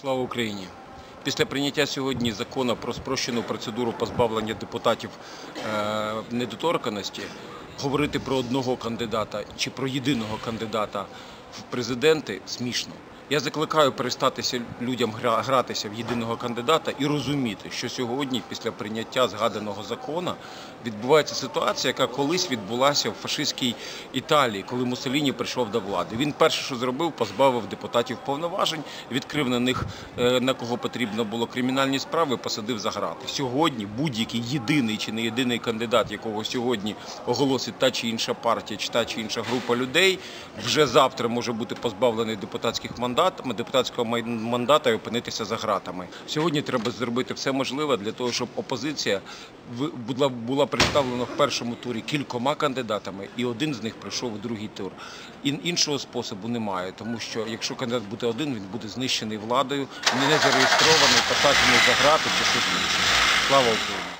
Слава Україні! Після прийняття сьогодні закону про спрощену процедуру позбавлення депутатів е, недоторканості говорити про одного кандидата чи про єдиного кандидата в президенти смішно. Я закликаю перестатися людям гра- гратися в єдиного кандидата і розуміти, що сьогодні, після прийняття згаданого закону, відбувається ситуація, яка колись відбулася в фашистській Італії, коли Муссоліні прийшов до влади. Він перше, що зробив, позбавив депутатів повноважень, відкрив на них е, на кого потрібно було кримінальні справи, посадив за грати. Сьогодні будь-який єдиний чи не єдиний кандидат, якого сьогодні оголосить та чи інша партія, чи та чи інша група людей, вже завтра може бути позбавлений депутатських мандатів, депутатського май- мандата і опинитися за гратами. Сьогодні треба зробити все можливе для того, щоб опозиція була, представлена в першому турі кількома кандидатами, і один з них пройшов у другий тур. Іншого способу немає, тому що якщо кандидат буде один, він буде знищений владою, не зареєстрований, посаджений за грати чи щось інше. Слава Україні!